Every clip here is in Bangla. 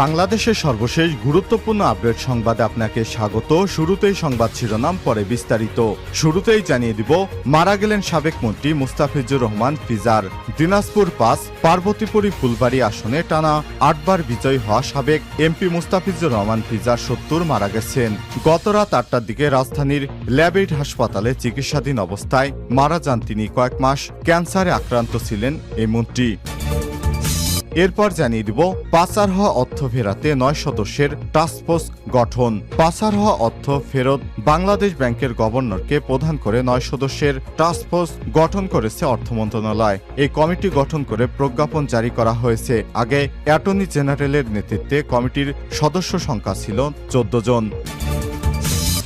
বাংলাদেশের সর্বশেষ গুরুত্বপূর্ণ আপডেট সংবাদে আপনাকে স্বাগত। শুরুতেই সংবাদ শিরোনাম, পরে বিস্তারিত। শুরুতেই জানিয়ে দিব, মারা গেলেন সাবেক মন্ত্রী মুস্তাফিজুর রহমান ফিজার। দিনাজপুর পাস, পার্বতীপুরী ফুলবাড়ি আসনে টানা আটবার বিজয়ী হওয়া সাবেক এমপি মুস্তাফিজুর রহমান ফিজার সত্তর মারা গেছেন। গত রাত আটটার দিকে রাজধানীর ল্যাবেইড হাসপাতালে চিকিৎসাধীন অবস্থায় মারা যান তিনি কয়েক মাস। ক্যান্সারে আক্রান্ত ছিলেন এই মন্ত্রী। এরপর জানিয়ে দিব পাচার হওয়া অর্থ ফেরাতে নয় সদস্যের টাস্কফোর্স গঠন। পাচার হওয়া অর্থ ফেরত বাংলাদেশ ব্যাংকের গভর্নরকে প্রধান করে নয় সদস্যের টাস্কফোর্স গঠন করেছে অর্থ মন্ত্রণালয়। এই কমিটি গঠন করে প্রজ্ঞাপন জারি করা হয়েছে। আগে অ্যাটর্নি জেনারেলের নেতৃত্বে কমিটির সদস্য সংখ্যা ছিল চোদ্দ জন।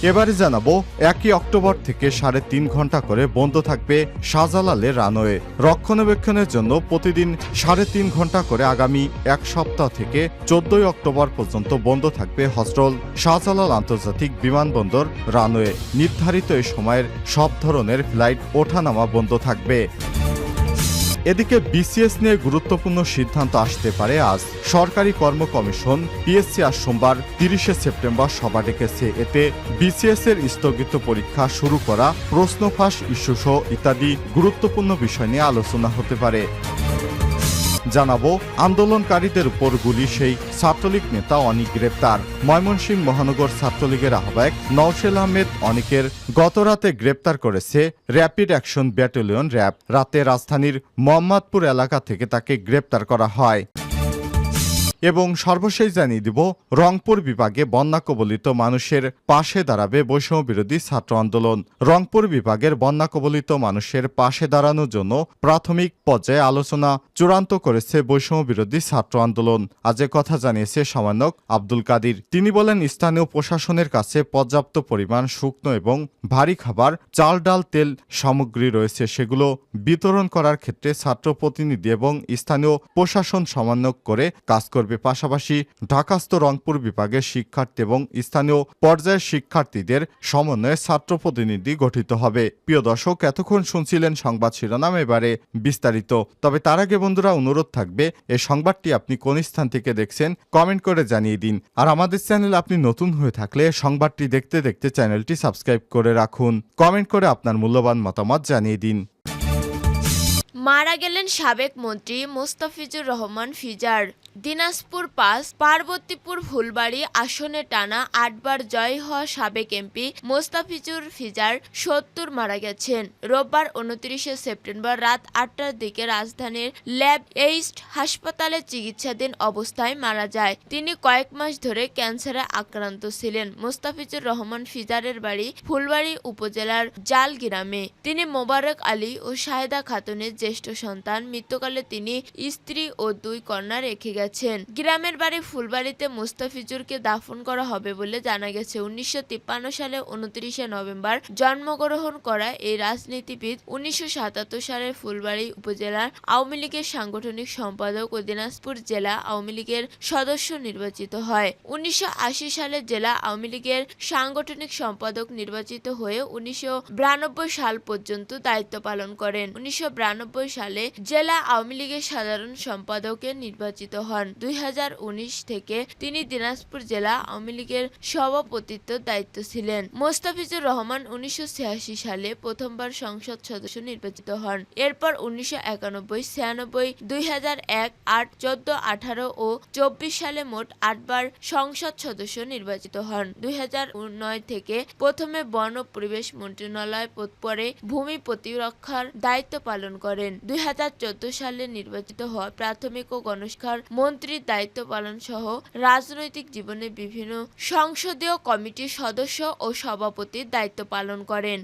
এবারে জানাব, একই অক্টোবর থেকে সাড়ে তিন ঘণ্টা করে বন্ধ থাকবে শাহজালালের রানওয়ে। রক্ষণাবেক্ষণের জন্য প্রতিদিন সাড়ে তিন ঘণ্টা করে আগামী এক সপ্তাহ থেকে চোদ্দই অক্টোবর পর্যন্ত বন্ধ থাকবে হস্টল শাহজালাল আন্তর্জাতিক বিমানবন্দর রানওয়ে। নির্ধারিত এই সময়ের সব ধরনের ফ্লাইট ওঠানামা বন্ধ থাকবে। এদিকে বিসিএস নিয়ে গুরুত্বপূর্ণ সিদ্ধান্ত আসতে পারে আজ সরকারি কর্ম কমিশন পিএসসি আজ সোমবার তিরিশে সেপ্টেম্বর সভা ডেকেছে। এতে বিসিএস এর স্থগিত পরীক্ষা শুরু করা প্রশ্ন ফাঁস ইস্যুসহ ইত্যাদি গুরুত্বপূর্ণ বিষয় নিয়ে আলোচনা হতে পারে। জানাব, আন্দোলনকারীদের উপর গুলি সেই ছাত্রলীগ নেতা অনিক গ্রেপ্তার। ময়মনসিংহ মহানগর ছাত্রলীগের আহ্বায়ক নওশেল আহমেদ অনিকের গতরাতে গ্রেপ্তার করেছে র্যাপিড অ্যাকশন ব্যাটালিয়ন র্যাব। রাতে রাজধানীর মোহাম্মদপুর এলাকা থেকে তাকে গ্রেপ্তার করা হয়। এবং সর্বশেষ জানিয়ে দিব, রংপুর বিভাগে বন্যা কবলিত মানুষের পাশে দাঁড়াবে বৈষম্য বিরোধী ছাত্র আন্দোলন। রংপুর বিভাগের বন্যা কবলিত মানুষের পাশে দাঁড়ানোর জন্য প্রাথমিক পর্যায়ে আলোচনা চূড়ান্ত করেছে বৈষম্য বিরোধী ছাত্র আন্দোলন। আজ কথা জানিয়েছে সমন্বয়ক আব্দুল কাদির। তিনি বলেন, স্থানীয় প্রশাসনের কাছে পর্যাপ্ত পরিমাণ শুকনো এবং ভারী খাবার, চাল, ডাল, তেল সামগ্রী রয়েছে। সেগুলো বিতরণ করার ক্ষেত্রে ছাত্র প্রতিনিধি এবং স্থানীয় প্রশাসন সমন্বয় করে কাজ করবে। পাশাপাশি ঢাকাস্থ রংপুর বিভাগের শিক্ষার্থী এবং স্থানীয় পর্যায়ের শিক্ষার্থীদের সমন্বয়ে ছাত্র প্রতিনিধি গঠিত হবে। প্রিয় দর্শক, এতক্ষণ শুনছিলেন সংবাদ শিরোনাম, এবারে বিস্তারিত। তবে তার আগে বন্ধুরা, অনুরোধ থাকবে এই সংবাদটি আপনি কোন স্থান থেকে দেখছেন কমেন্ট করে জানিয়ে দিন। আর আমাদের চ্যানেল আপনি নতুন হয়ে থাকলে সংবাদটি দেখতে দেখতে চ্যানেলটি সাবস্ক্রাইব করে রাখুন। কমেন্ট করে আপনার মূল্যবান মতামত জানিয়ে দিন। মারা গেলেন সাবেক মন্ত্রী মোস্তাফিজুর রহমান ফিজার। দিনাজপুর পাস, পার্বতীপুর ফুলবাড়ি আসনে টানা আটবার জয় হওয়া সাবেক এমপি মোস্তাফিজুর ফিজার সত্তর মারা গেছেন। রোববার উনত্রিশে সেপ্টেম্বর রাত আটটার দিকে রাজধানীর ল্যাব এইস্ট হাসপাতালে চিকিৎসাধীন অবস্থায় মারা যায়। তিনি কয়েক মাস ধরে ক্যান্সারে আক্রান্ত ছিলেন। মোস্তাফিজুর রহমান ফিজারের বাড়ি ফুলবাড়ি উপজেলার জাল গ্রামে তিনি মোবারক আলী ও শাহেদা খাতুনের জ্যেষ্ঠ সন্তান। মৃত্যুকালে তিনি স্ত্রী ও দুই কন্যা রেখে গেছেন। গ্রামের বাড়ি ফুলবাড়িতে মুস্তাফিজুরকে দাফন করা হবে বলে জানা গেছে। উনিশশো তিপ্পান্ন সালে উনত্রিশে নভেম্বর জন্মগ্রহণ করা এই রাজনীতিবিদ উনিশশো সালের ফুলবাড়ি উপজেলার আওয়ামী লীগের সাংগঠনিক সম্পাদক ও দিনাজপুর জেলা আওয়ামী লীগের সদস্য নির্বাচিত হয়। উনিশশো আশি সালে জেলা আওয়ামী লীগের সাংগঠনিক সম্পাদক নির্বাচিত হয়ে উনিশশো বিরানব্বই সাল পর্যন্ত দায়িত্ব পালন করেন। উনিশশো বিরানব্বই সালে জেলা আওয়ামী লীগের সাধারণ সম্পাদকে নির্বাচিত হন। দুই থেকে তিনি দিনাজপুর জেলা আওয়ামী লীগের সভাপতিত্ব দায়িত্ব ছিলেন। মোস্তাফিজুর রহমান উনিশশো সালে প্রথমবার সংসদ সদস্য নির্বাচিত হন। এরপর উনিশশো একানব্বই, ছিয়ানব্বই, দুই হাজার এক ও চব্বিশ সালে মোট আটবার সংসদ সদস্য নির্বাচিত হন। দুই থেকে প্রথমে বন ও পরিবেশ মন্ত্রণালয় পরে ভূমি প্রতিরক্ষার দায়িত্ব পালন করেন। দুই হাজার চোদ্দ সালে নির্বাচিত হওয়া প্রাথমিক ও গণশিক্ষার মন্ত্রীর দায়িত্ব পালন সহ রাজনৈতিক জীবনে বিভিন্ন সংসদীয় কমিটির সদস্য ও সভাপতির দায়িত্ব পালন করেন।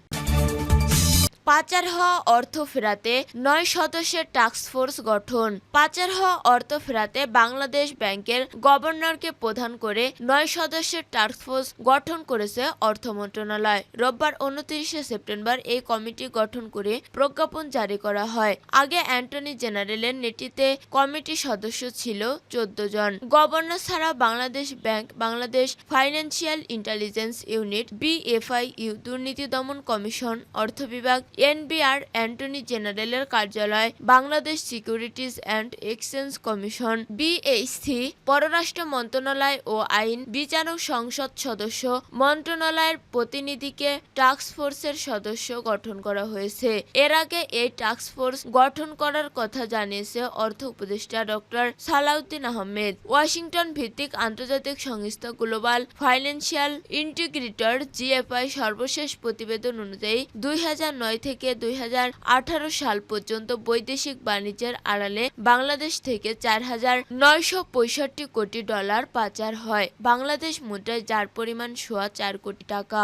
পাচার হওয়া অর্থ ফেরাতে নয় সদস্যের টাস্কফোর্স গঠন। পাচার হওয়া অর্থ ফেরাতে বাংলাদেশ ব্যাংকের গভর্নরকে প্রধান করে নয় সদস্যের টাস্কফোর্স গঠন করেছে অর্থ মন্ত্রণালয়। রোববার উনত্রিশে সেপ্টেম্বর এই কমিটি গঠন করে প্রজ্ঞাপন জারি করা হয়। আগে অ্যান্টনি জেনারেলের নেতৃত্বে কমিটির সদস্য ছিল চোদ্দ জন। গভর্নর ছাড়া Bangladesh bank, Bangladesh financial intelligence unit BFI U দুর্নীতি দমন কমিশন, অর্থ বিভাগ এনবিআর অ্যান্টনি জেনারেলের কার্যালয়, Bangladesh securities and exchange commission, BHC, পররাষ্ট্র মন্ত্রণালয় ও আইন বিচারক সংসদ সদস্য, মন্ত্রণালয়ের প্রতিনিধিকে টাস্ক ফোর্সের সদস্য গঠন করা হয়েছে। এর আগে এই টাস্ক ফোর্স গঠন করার কথা জানিয়েছে অর্থ উপদেষ্টা ডক্টর সালাউদ্দিন আহমেদ। ওয়াশিংটন ভিত্তিক আন্তর্জাতিক সংস্থা গ্লোবাল ফাইন্যান্সিয়াল ইন্টিগ্রেটর, জিএফআই, সর্বশেষ প্রতিবেদন অনুযায়ী দুই হাজার নয় থেকে দুই হাজার আঠারো সাল পর্যন্ত বৈদেশিক বাণিজ্যের আড়ালে বাংলাদেশ থেকে চার হাজার নয়শো পঁয়ষট্টি কোটি ডলার পাচার হয়। বাংলাদেশ মুদ্রায় যার পরিমাণ সোয়া চার কোটি টাকা।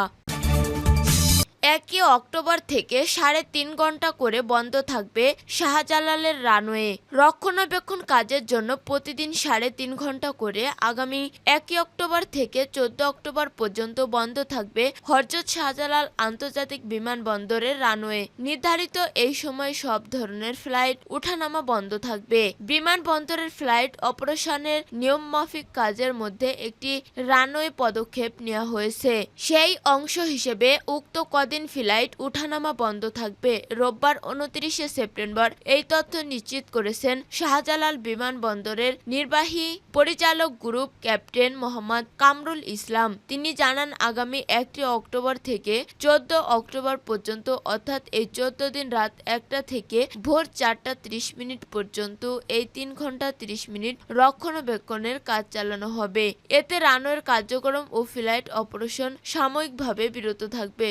একই অক্টোবর থেকে সাড়ে তিন ঘণ্টা করে বন্ধ থাকবে শাহজালালের রানওয়ে। রক্ষণাবেক্ষণ কাজের জন্য প্রতিদিন সাড়ে তিন ঘণ্টা করে আগামী একই অক্টোবর থেকে চোদ্দ অক্টোবর পর্যন্ত বন্ধ থাকবে হরজত শাহজালাল আন্তর্জাতিক বিমানবন্দরের রানওয়ে। নির্ধারিত এই সময় সব ধরনের ফ্লাইট উঠানামা বন্ধ থাকবে। বিমানবন্দরের ফ্লাইট অপারেশনের নিয়ম মাফিক কাজের মধ্যে একটি রানওয়ে পদক্ষেপ নেওয়া হয়েছে। সেই অংশ হিসেবে উক্ত কদিন ফ্লাইট উঠানামা বন্ধ থাকবে। রোববার উনত্রিশে সেপ্টেম্বর এই তথ্য নিশ্চিত করেছেন শাহজালাল বিমানবন্দরের নির্বাহী পরিচালক গ্রুপ ক্যাপ্টেন মোহাম্মদ কামরুল ইসলাম। তিনি জানান, আগামী একটি অক্টোবর থেকে চোদ্দ অক্টোবর পর্যন্ত, অর্থাৎ এই চোদ্দ দিন রাত একটা থেকে ভোর চারটা ত্রিশ মিনিট পর্যন্ত এই তিন ঘণ্টা ত্রিশ মিনিট রক্ষণাবেক্ষণের কাজ চালানো হবে। এতে রানওয়ের কার্যক্রম ও ফ্লাইট অপারেশন সাময়িকভাবে বিরত থাকবে।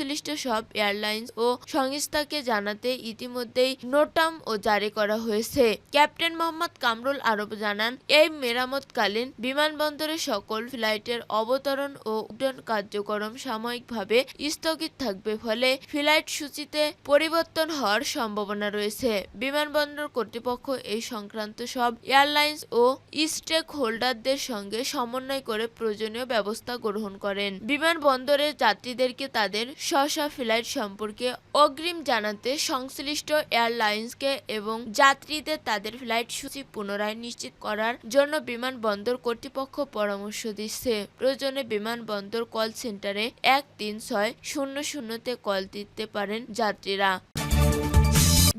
সংশ্লিষ্ট সব এয়ারলাইন্স ও সংস্থাকে জানাতে ইতিমধ্যেই নোটাম ও জারি করা হয়েছে। ক্যাপ্টেন মোহাম্মদ কামরুল আরব জানান, এই মেরামতকালীন বিমানবন্দরের সকল ফ্লাইটের অবতরণ ও উড্ডয়ন কার্যক্রম সাময়িকভাবে স্থগিত থাকবে, ফলে ফ্লাইট সূচিতে পরিবর্তন হওয়ার সম্ভাবনা রয়েছে। বিমানবন্দর কর্তৃপক্ষ এই সংক্রান্ত সব এয়ারলাইন্স ও স্টেক হোল্ডারদের সঙ্গে সমন্বয় করে প্রয়োজনীয় ব্যবস্থা গ্রহণ করেন। বিমানবন্দরের যাত্রীদেরকে তাদের স্ব ফ্লাইট সম্পর্কে অগ্রিম জানাতে সংশ্লিষ্ট এয়ারলাইন্সকে এবং যাত্রীদের তাদের ফ্লাইট সূচি পুনরায় নিশ্চিত করার জন্য বিমানবন্দর কর্তৃপক্ষ পরামর্শ দিচ্ছে। প্রয়োজনে বিমানবন্দর কল সেন্টারে এক তিন ছয় শূন্য শূন্যতে কল দিতে পারেন যাত্রীরা।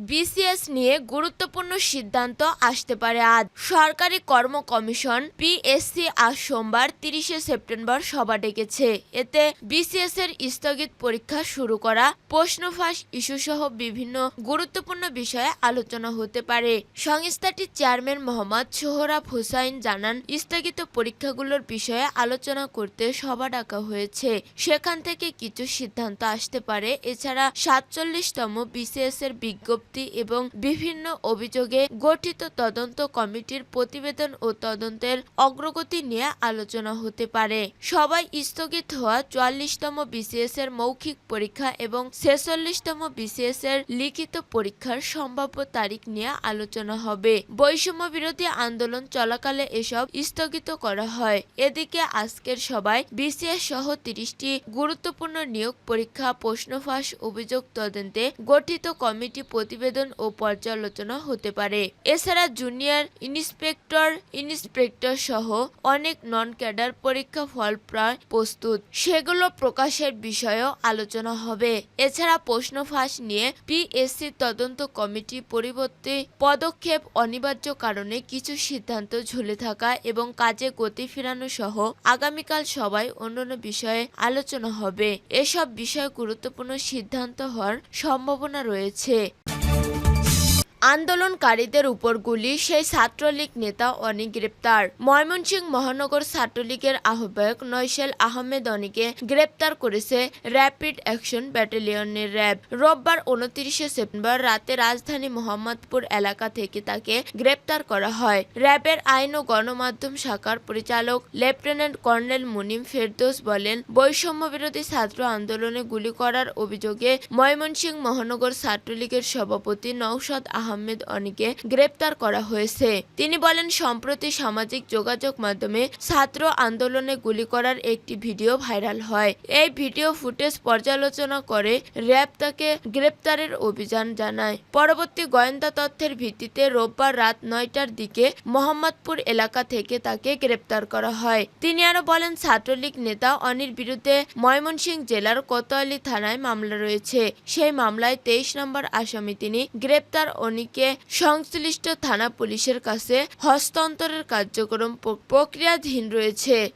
বিসিএস নিয়ে গুরুত্বপূর্ণ সিদ্ধান্ত আসতে পারে আজ। সরকারি কর্ম কমিশন পিএসসি আজ সোমবার তিরিশে সেপ্টেম্বর সভা ডেকেছে। এতে বিসিএস এর স্থগিত পরীক্ষা শুরু করা প্রশ্ন ফাঁস ইস্যু সহ বিভিন্ন গুরুত্বপূর্ণ বিষয়ে আলোচনা হতে পারে। সংস্থাটির চেয়ারম্যান মোহাম্মদ সোহরাব হুসাইন জানান, স্থগিত পরীক্ষাগুলোর বিষয়ে আলোচনা করতে সভা ডাকা হয়েছে। সেখান থেকে কিছু সিদ্ধান্ত আসতে পারে। এছাড়া সাতচল্লিশতম বিসিএস এর বিজ্ঞপ্তি এবং বিভিন্ন অভিযোগে গঠিত তদন্ত কমিটির প্রতিবেদন ও তদন্তের অগ্রগতি নিয়ে আলোচনা হতে পারে। সবাই স্থগিত হওয়া চুয়াল্লিশতম বিসিএস এর মৌখিক পরীক্ষা এবং ছেচল্লিশতম বিসিএস এর লিখিত পরীক্ষার সম্ভাব্য তারিখ নিয়ে আলোচনা হবে। বৈষম্য বিরোধী আন্দোলন চলাকালে এসব স্থগিত করা হয়। এদিকে আজকের সভায় বিসিএস সহ তিরিশটি গুরুত্বপূর্ণ নিয়োগ পরীক্ষা প্রশ্ন ফাঁস অভিযোগ তদন্তে গঠিত কমিটি প্রতিবেদন ও পর্যালোচনা হতে পারে। এছাড়া জুনিয়র ইন্সপেক্টর ইন্সপেক্টর সহ অনেক নন ক্যাডার পরীক্ষা ফল প্রায় প্রস্তুত। সেগুলো প্রকাশের বিষয়েও আলোচনা হবে। এছাড়া প্রশ্ন ফাঁস নিয়ে পিএসসি তদন্ত কমিটি পরিবর্তে পদক্ষেপ অনিবার্য কারণে কিছু সিদ্ধান্ত ঝুলে থাকা এবং কাজে গতি ফেরানো সহ আগামীকাল সবাই অন্যান্য বিষয়ে আলোচনা হবে। এসব বিষয়ে গুরুত্বপূর্ণ সিদ্ধান্ত হওয়ার সম্ভাবনা রয়েছে। আন্দোলনকারীদের উপর গুলি, সেই ছাত্রলীগ নেতা অনি গ্রেপ্তার। ময়মনসিংহ মহানগর ছাত্রলীগের আহ্বায়ক নৈশেল আহমেদ অনিকে গ্রেপ্তার করেছে র্যাপিড অ্যাকশন ব্যাটালিয়নের র্যাব। রোববার উনত্রিশে সেপ্টেম্বর রাতে রাজধানী মোহাম্মদপুর এলাকা থেকে তাকে গ্রেপ্তার করা হয়। র্যাবের আইন ও গণমাধ্যম শাখার পরিচালক লেফটেন্যান্ট কর্নেল মুনিম ফেরদৌস বলেন, বৈষম্য বিরোধী ছাত্র আন্দোলনে গুলি করার অভিযোগে ময়মনসিংহ মহানগর ছাত্রলীগের সভাপতি নৌশদ আহমেদ আহমেদ অনিকে গ্রেপ্তার করা হয়েছে। তিনি বলেন, সম্প্রতি সামাজিক যোগাযোগ মাধ্যমে ছাত্র আন্দোলনে গুলি করার একটি ভিডিও ভাইরাল হয়। এই ভিডিও ফুটেজ পর্যালোচনা করে র্যাব তাকে গ্রেপ্তারের অভিযান জানায়। পরবর্তী গোয়েন্দা তথ্যের ভিত্তিতে রোববার রাত নয়টার দিকে মোহাম্মদপুর এলাকা থেকে তাকে গ্রেপ্তার করা হয়। তিনি আরও বলেন, ছাত্রলীগ নেতা অনির বিরুদ্ধে ময়মনসিংহ জেলার কোতোয়ালি থানায় মামলা রয়েছে। সেই মামলায় তেইশ নম্বর আসামি তিনি গ্রেপ্তার অনিকে সংশ্লিষ্ট থানা পুলিশের কাছে হস্তান্তরের কার্যক্রম প্র- প্রক্রিয়াধীন রয়েছে।